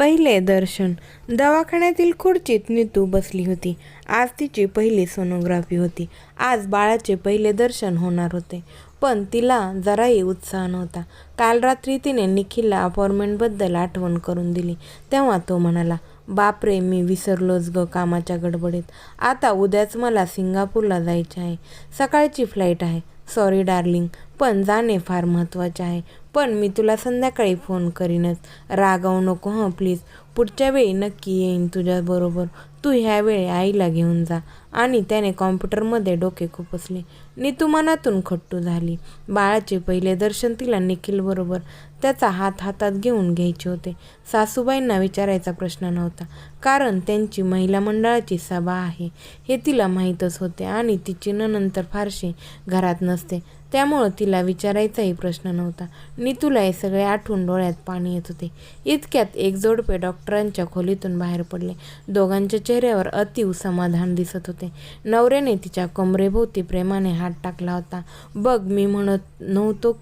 पहिले दर्शन. दवाखान्यातील खुर्चीत नीतू बसली होती. आज तिची पहिली सोनोग्राफी होती. आज बाळाचे पहिले दर्शन होणार होते. पण तिला जराही उत्साह नव्हता. काल रात्री तिने निखिलला अपॉइंटमेंटबद्दल आठवण करून दिली. तेव्हा तो म्हणाला बापरे मी विसरलोच ग कामाच्या गडबडीत. आता उद्याच मला सिंगापूरला जायचे आहे. सकाळची फ्लाईट आहे. सॉरी डार्लिंग पण जाणे फार महत्त्वाचे आहे. पण मी तुला संध्याकाळी फोन करीनच. रागावू नको हं प्लीज पुढच्या वेळी नक्की येईन तुझ्याबरोबर तू ह्यावेळी आईला घेऊन जा. आणि त्याने कॉम्प्युटरमध्ये डोके खुपसले. नीतू मनातून खट्टू झाली. बाळाचे पहिले दर्शन तिला निखिलबरोबर त्याचा हात हातात घेऊन घ्यायचे होते. सासूबाईंना विचारायचा प्रश्न नव्हता. कारण त्यांची महिला मंडळाची सभा आहे. हे तिला माहीतच होते आणि तिची नंतर फारशी घरात नसते. त्यामुळं तिला विचारायचाही प्रश्न नव्हता. नीतूला हे सगळे आठवून डोळ्यात पाणी येत होते. इतक्यात एक जोडपे डॉक्टरांच्या खोलीतून बाहेर पडले. दोघांच्या चेहऱ्यावर अतिव समाधान दिसत होते. नवऱ्याने तिच्या कमरेभोवती प्रेमाने हात टाकला होता. बघ मी म्हणत नव्हतो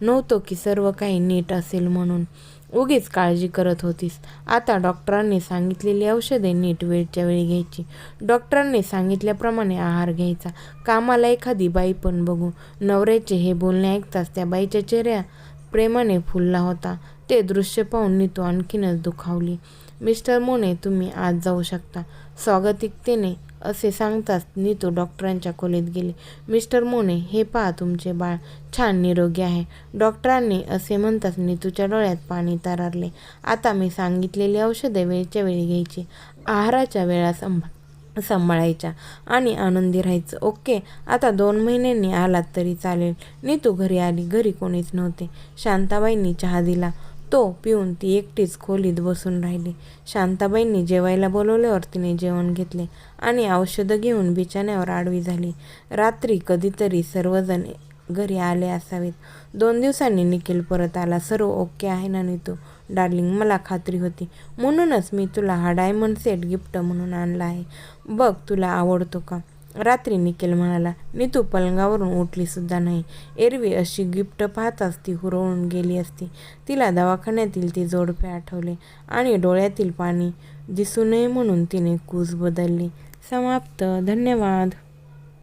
नव्हतो की सर्व काही नीट असेल म्हणून. उगीच काळजी करत होतीस. आता डॉक्टरांनी सांगितलेली औषधे नीट वेळच्या वेळी घ्यायची. डॉक्टरांनी सांगितल्याप्रमाणे आहार घ्यायचा. कामाला एखादी बाई पण बघू. नवऱ्याचे हे बोलणे ऐकताच त्या बाईच्या चेहऱ्या प्रेमाने फुलला होता. ते दृश्य पाहून नीतू आणखीनच दुखावली. मिस्टर मोने तुम्ही आज जाऊ शकता. स्वागतिकतेने असे सांगताच नीतू डॉक्टरांच्या खोलीत गेली. मिस्टर मोने हे पहा तुमचे बाळ. छान निरोगी आहे. डॉक्टरांनी असे म्हणताच नीतूच्या डोळ्यात पाणी तरारले. आता मी सांगितलेली औषधे वेळच्या वेळी घ्यायची. आहाराच्या वेळा सांभाळ सांभाळायच्या. आणि आनंदी राहायचं. ओके आता दोन महिन्यांनी आलात तरी चालेल. नीतू घरी आली. घरी कोणीच नव्हते. शांताबाईंनी चहा दिला. तो पिऊन ती एकटीच खोलीत बसून राहिली. शांताबाईंनी जेवायला बोलवल्यावर तिने जेवण घेतले आणि औषधं घेऊन बिछाण्यावर आडवी झाली. रात्री कधीतरी सर्वजण घरी आले असावेत. दोन दिवसांनी निखिल परत आला. सर्व ओके आहे ना नीतू? डार्लिंग मला खात्री होती. म्हणूनच मी तुला हा डायमंड सेट गिफ्ट म्हणून आणला आहे. बघ तुला आवडतो का? रात्री निखिल म्हणाला नीतू पलंगावरून उठलीसुद्धा नाही. एरवी अशी गिफ्ट पाहताच ती हुरळून गेली असती. तिला दवाखान्यातील ती जोडपे आठवले आणि डोळ्यातील पाणी दिसू नये म्हणून तिने कूस बदलली. समाप्त. धन्यवाद.